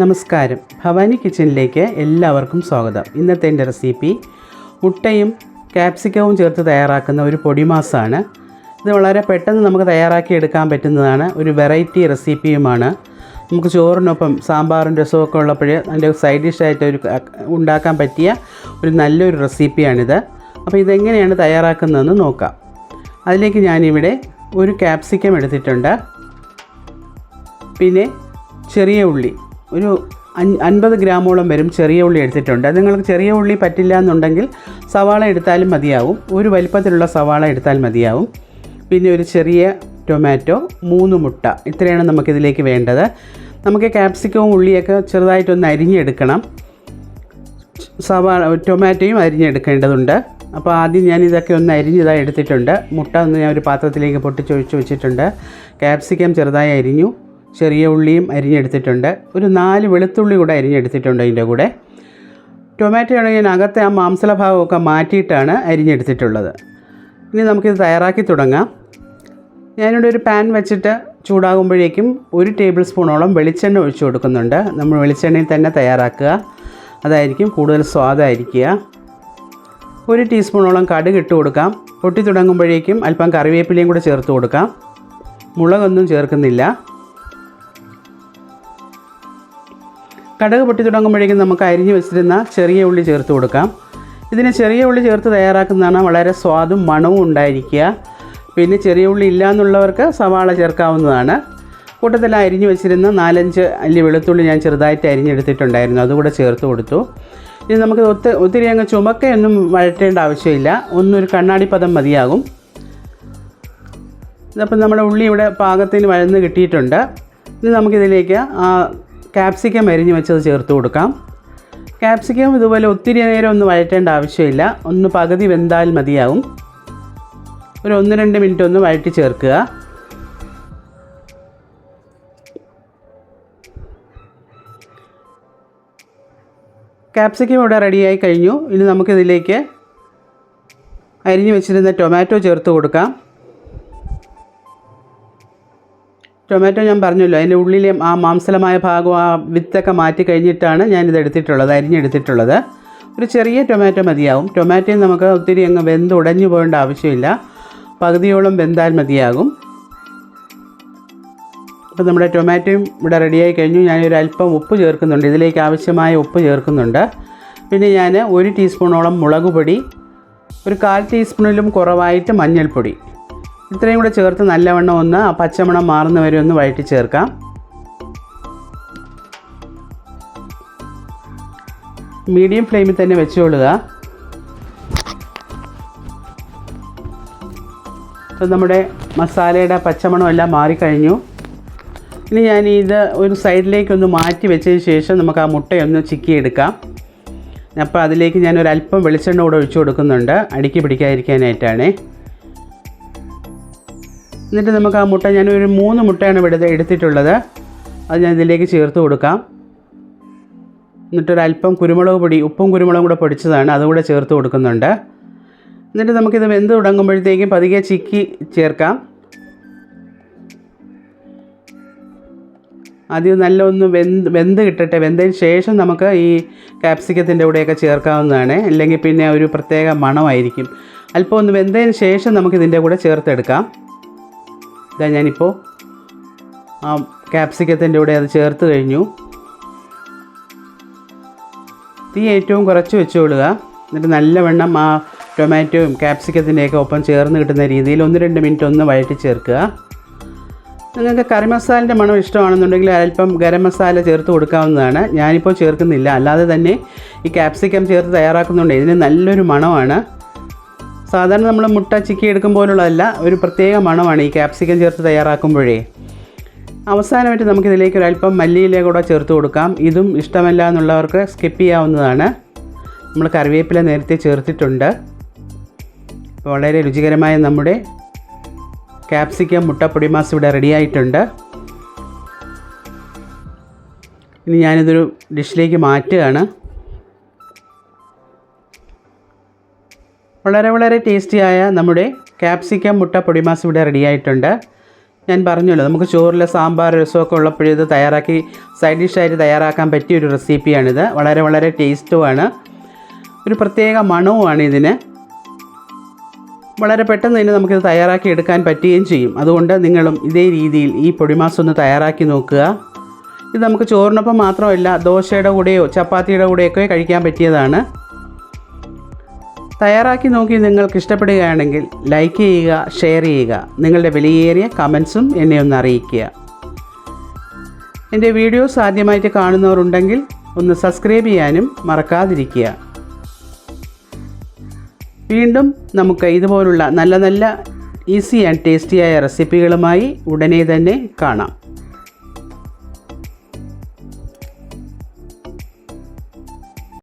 നമസ്കാരം. ഭവാനി കിച്ചണിലേക്ക് എല്ലാവർക്കും സ്വാഗതം. ഇന്നത്തെ എന്റെ റെസിപ്പി മുട്ടയും ക്യാപ്സിക്കവും ചേർത്ത് തയ്യാറാക്കുന്ന ഒരു പൊടിമാസാണ് ഇത് വളരെ പെട്ടെന്ന് നമുക്ക് തയ്യാറാക്കി എടുക്കാൻ പറ്റുന്നതാണ്. ഒരു വെറൈറ്റി റെസിപ്പിയുമാണ്. നമുക്ക് ചോറിനൊപ്പം സാമ്പാറും രസമൊക്കെ ഉള്ളപ്പോൾ അതിന്റെ സൈഡ് ഡിഷായിട്ട് ഒരു ഉണ്ടാക്കാൻ പറ്റിയ ഒരു നല്ലൊരു റെസിപ്പിയാണിത്. അപ്പോൾ ഇതെങ്ങനെയാണ് തയ്യാറാക്കുന്നതെന്ന് നോക്കാം. അതിലേക്ക് ഞാനിവിടെ ഒരു ക്യാപ്സിക്കം എടുത്തിട്ടുണ്ട്. പിന്നെ ചെറിയ ഉള്ളി. ഒരു അൻപത് ഗ്രാമോളം വരും ചെറിയ ഉള്ളി എടുത്തിട്ടുണ്ട്. അത് നിങ്ങൾക്ക് ചെറിയ ഉള്ളി പറ്റില്ല എന്നുണ്ടെങ്കിൽ സവാള എടുത്താലും മതിയാവും. ഒരു വലിപ്പത്തിലുള്ള സവാള എടുത്താൽ മതിയാവും. പിന്നെ ഒരു ചെറിയ ടൊമാറ്റോ മൂന്ന് മുട്ട. ഇത്രയാണ് നമുക്കിതിലേക്ക് വേണ്ടത്. നമുക്ക് ക്യാപ്സിക്കവും ഉള്ളിയൊക്കെ ചെറുതായിട്ടൊന്ന് അരിഞ്ഞെടുക്കണം. സവാള ടൊമാറ്റോയും അരിഞ്ഞെടുക്കേണ്ടതുണ്ട്. അപ്പോൾ ആദ്യം ഞാൻ ഇതൊക്കെ ഒന്ന് അരിഞ്ഞതായി എടുത്തിട്ടുണ്ട്. മുട്ട ഒന്ന് ഞാൻ ഒരു പാത്രത്തിലേക്ക് പൊട്ടിച്ചൊഴിച്ച് വെച്ചിട്ടുണ്ട്. ക്യാപ്സിക്കം ചെറുതായി അരിഞ്ഞു. ചെറിയ ഉള്ളിയും അരിഞ്ഞെടുത്തിട്ടുണ്ട്. ഒരു നാല് വെളുത്തുള്ളി കൂടെ അരിഞ്ഞെടുത്തിട്ടുണ്ട് അതിന്റെ കൂടെ. ടൊമാറ്റോ ആണെങ്കിൽ ഞാൻ അകത്തെ ആ മാംസള ഭാഗമൊക്കെ മാറ്റിയിട്ടാണ് അരിഞ്ഞെടുത്തിട്ടുള്ളത്. ഇനി നമുക്കിത് തയ്യാറാക്കി തുടങ്ങാം. ഞാനിവിടെ ഒരു പാൻ വെച്ചിട്ട് ചൂടാകുമ്പോഴേക്കും ഒരു ടേബിൾ സ്പൂണോളം വെളിച്ചെണ്ണ ഒഴിച്ചു കൊടുക്കുന്നുണ്ട്. നമ്മൾ വെളിച്ചെണ്ണയിൽ തന്നെ തയ്യാറാക്കുക. അതായിരിക്കും കൂടുതൽ സ്വാദായിരിക്കുക. ഒരു ടീസ്പൂണോളം കടുക് ഇട്ട് കൊടുക്കാം. പൊട്ടി തുടങ്ങുമ്പോഴേക്കും അല്പം കറിവേപ്പിലയും കൂടെ ചേർത്ത് കൊടുക്കാം. മുളകൊന്നും ചേർക്കുന്നില്ല. കടുക് പൊട്ടി തുടങ്ങുമ്പോഴേക്കും നമുക്ക് അരിഞ്ഞു വെച്ചിരുന്ന ചെറിയ ഉള്ളി ചേർത്ത് കൊടുക്കാം. ഇതിന് ചെറിയ ഉള്ളി ചേർത്ത് തയ്യാറാക്കുന്നതാണ് വളരെ സ്വാദും മണവും ഉണ്ടായിരിക്കുക. പിന്നെ ചെറിയ ഉള്ളി ഇല്ല എന്നുള്ളവർക്ക് സവാള ചേർക്കാവുന്നതാണ്. കൂട്ടത്തിൽ അരിഞ്ഞു വെച്ചിരുന്ന നാലഞ്ച് അല്ലി വെളുത്തുള്ളി ഞാൻ ചെറുതായിട്ട് അരിഞ്ഞെടുത്തിട്ടുണ്ടായിരുന്നു. അതുകൂടെ ചേർത്ത് കൊടുത്തു. ഇനി നമുക്ക് ഒത്ത് ഒത്തിരി അങ്ങ് ചുമക്കയൊന്നും വഴറ്റേണ്ട ആവശ്യമില്ല. ഒന്നൊരു കണ്ണാടി പദം മതിയാകും. ഇതപ്പം നമ്മുടെ ഉള്ളി ഇവിടെ പാകത്തിന് വഴന്ന് കിട്ടിയിട്ടുണ്ട്. ഇനി നമുക്കിതിലേക്ക് ആ ക്യാപ്സിക്കം അരിഞ്ഞ് വെച്ചത് ചേർത്ത് കൊടുക്കാം. ക്യാപ്സിക്കം ഇതുപോലെ ഒത്തിരി നേരം ഒന്ന് വഴറ്റേണ്ട ആവശ്യമില്ല. ഒന്ന് പകുതി വെന്താൽ മതിയാവും. ഒരു ഒന്ന് രണ്ട് മിനിറ്റ് ഒന്ന് വഴറ്റി ചേർക്കുക. ക്യാപ്സിക്കം ഇവിടെ റെഡിയായി കഴിഞ്ഞു. ഇനി നമുക്കിതിലേക്ക് അരിഞ്ഞു വെച്ചിരുന്ന ടൊമാറ്റോ ചേർത്ത് കൊടുക്കാം. ടൊമാറ്റോ ഞാൻ പറഞ്ഞല്ലോ അതിന്റെ ഉള്ളിലെ ആ മാംസലമായ ഭാഗം ആ വിത്തൊക്കെ മാറ്റി കഴിഞ്ഞിട്ടാണ് ഞാനിത് എടുത്തിട്ടുള്ളത് അരിഞ്ഞെടുത്തിട്ടുള്ളത്. ഒരു ചെറിയ ടൊമാറ്റോ മതിയാവും. ടൊമാറ്റോയും നമുക്ക് ഒത്തിരി അങ്ങ് വെന്ത് ഉടഞ്ഞു പോകേണ്ട ആവശ്യമില്ല. പകുതിയോളം വെന്താൽ മതിയാകും. അപ്പോൾ നമ്മുടെ ടൊമാറ്റോയും ഇവിടെ റെഡിയായി കഴിഞ്ഞു. ഞാനൊരു അല്പം ഉപ്പ് ചേർക്കുന്നുണ്ട്. ഇതിലേക്ക് ആവശ്യമായ ഉപ്പ് ചേർക്കുന്നുണ്ട്. പിന്നെ ഞാൻ ഒരു ടീസ്പൂണോളം മുളക് പൊടി ഒരു കാൽ ടീസ്പൂണിലും കുറവായിട്ട് മഞ്ഞൾപ്പൊടി. ഇത്രയും കൂടെ ചേർത്ത് നല്ലവണ്ണം ഒന്ന് ആ പച്ചമണം മാറുന്ന വരെ ഒന്ന് വഴറ്റി ചേർക്കാം. മീഡിയം ഫ്ലെയിമിൽ തന്നെ വെച്ചുകൊള്ളുക അപ്പോൾ നമ്മുടെ മസാലയുടെ പച്ചമണം എല്ലാം മാറിക്കഴിഞ്ഞു. ഇനി ഞാൻ ഇത് ഒരു സൈഡിലേക്കൊന്ന് മാറ്റി വെച്ചതിന് ശേഷം നമുക്ക് ആ മുട്ടയൊന്ന് ചിക്കിയെടുക്കാം. അപ്പോൾ അതിലേക്ക് ഞാൻ ഒരു അല്പം വെളിച്ചെണ്ണ കൂടെ ഒഴിച്ചു കൊടുക്കുന്നുണ്ട്. അടുക്കി പിടിക്കാതിരിക്കാനായിട്ടാണേ. എന്നിട്ട് നമുക്ക് ആ മുട്ട ഞാൻ ഒരു മൂന്ന് മുട്ടയാണ് ഇവിടെ എടുത്തിട്ടുള്ളത്. അത് ഞാൻ ഇതിലേക്ക് ചേർത്ത് കൊടുക്കാം. എന്നിട്ടൊരല്പം കുരുമുളക് പൊടി ഉപ്പും കുരുമുളകും കൂടെ പൊടിച്ചതാണ്. അതുകൂടെ ചേർത്ത് കൊടുക്കുന്നുണ്ട്. എന്നിട്ട് നമുക്കിത് വെന്ത് തുടങ്ങുമ്പോഴത്തേക്കും പതുക്കെ ചിക്കി ചേർക്കാം. ആദ്യം നല്ല ഒന്ന് വെന്ത് വെന്ത് കിട്ടട്ടെ. വെന്തതിന് ശേഷം നമുക്ക് ഈ കാപ്സിക്കത്തിന്റെ കൂടെയൊക്കെ ചേർക്കാവുന്നതാണ്. അല്ലെങ്കിൽ പിന്നെ ഒരു പ്രത്യേക മണമായിരിക്കും. അല്പം ഒന്ന് വെന്തതിന് ശേഷം നമുക്കിതിന്റെ കൂടെ ചേർത്തെടുക്കാം. ഇതാ ഞാനിപ്പോൾ ആ ക്യാപ്സിക്കത്തിന്റെ കൂടെ അത് ചേർത്ത് കഴിഞ്ഞു. തീ ഏറ്റവും കുറച്ച് വെച്ചുകൊള്ളുക എന്നിട്ട് നല്ലവണ്ണം ആ ടൊമാറ്റോയും ക്യാപ്സിക്കത്തിന്റെയൊക്കെ ഒപ്പം ചേർന്ന് കിട്ടുന്ന രീതിയിൽ ഒന്ന് രണ്ട് മിനിറ്റ് ഒന്ന് വഴറ്റി ചേർക്കുക. നിങ്ങൾക്ക് കറി മസാലന്റെ മണം ഇഷ്ടമാണെന്നുണ്ടെങ്കിൽ അല്പം ഗരം മസാല ചേർത്ത് കൊടുക്കാവുന്നതാണ്. ഞാനിപ്പോൾ ചേർക്കുന്നില്ല. അല്ലാതെ തന്നെ ഈ ക്യാപ്സിക്കം ചേർത്ത് തയ്യാറാക്കുന്നുണ്ട്. ഇതിന് നല്ലൊരു മണമാണ്. സാധാരണ നമ്മൾ മുട്ട ചിക്കി എടുക്കും പോലുള്ളതല്ല ഒരു പ്രത്യേക മണമാണ് ഈ ക്യാപ്സിക്കം ചേർത്ത് തയ്യാറാക്കുമ്പോഴേ. അവസാനമായിട്ട് നമുക്കിതിലേക്ക് ഒരു അല്പം മല്ലിയില കൂടെ ചേർത്ത് കൊടുക്കാം. ഇതും ഇഷ്ടമല്ല എന്നുള്ളവർക്ക് സ്കിപ്പ് ചെയ്യാവുന്നതാണ്. നമ്മൾ കറിവേപ്പില നേരത്തെ ചേർത്തിട്ടുണ്ട്. വളരെ രുചികരമായ നമ്മുടെ ക്യാപ്സിക്കം മുട്ടപ്പൊടി പൊടിമാസ് ഇവിടെ റെഡിയായിട്ടുണ്ട്. ഇനി ഞാനിതൊരു ഡിഷിലേക്ക് മാറ്റുകയാണ്. വളരെ വളരെ ടേസ്റ്റിയായ നമ്മുടെ ക്യാപ്സിക്കം മുട്ട പൊടിമാസ് ഇവിടെ റെഡിയായിട്ടുണ്ട്. ഞാൻ പറഞ്ഞല്ലോ നമുക്ക് ചോറിലെ സാമ്പാർ രസമൊക്കെ ഉള്ളപ്പോഴും ഇത് തയ്യാറാക്കി സൈഡ് ഡിഷായിട്ട് തയ്യാറാക്കാൻ പറ്റിയ ഒരു റെസിപ്പിയാണിത്. വളരെ വളരെ ടേസ്റ്റുമാണ്. ഒരു പ്രത്യേക മണവുമാണ് ഇതിന്. വളരെ പെട്ടെന്ന് തന്നെ നമുക്കിത് തയ്യാറാക്കി എടുക്കാൻ പറ്റുകയും ചെയ്യും. അതുകൊണ്ട് നിങ്ങളും ഇതേ രീതിയിൽ ഈ പൊടിമാസം ഒന്ന് തയ്യാറാക്കി നോക്കുക. ഇത് നമുക്ക് ചോറിനൊപ്പം മാത്രമല്ല ദോശയുടെ കൂടെയോ ചപ്പാത്തിയുടെ കൂടെയൊക്കെ കഴിക്കാൻ പറ്റിയതാണ്. തയ്യാറാക്കി നോക്കി നിങ്ങൾക്ക് ഇഷ്ടപ്പെടുകയാണെങ്കിൽ ലൈക്ക് ചെയ്യുക ഷെയർ ചെയ്യുക. നിങ്ങളുടെ വിലയേറിയ കമൻസും എന്നെ ഒന്ന് അറിയിക്കുക. എന്റെ വീഡിയോസ് ആദ്യമായിട്ട് കാണുന്നവരുണ്ടെങ്കിൽ ഒന്ന് സബ്സ്ക്രൈബ് ചെയ്യാനും മറക്കാതിരിക്കുക. വീണ്ടും നമുക്ക് ഇതുപോലുള്ള നല്ല നല്ല ഈസി ആൻഡ് ടേസ്റ്റിയായ റെസിപ്പികളുമായി ഉടനെ തന്നെ കാണാം.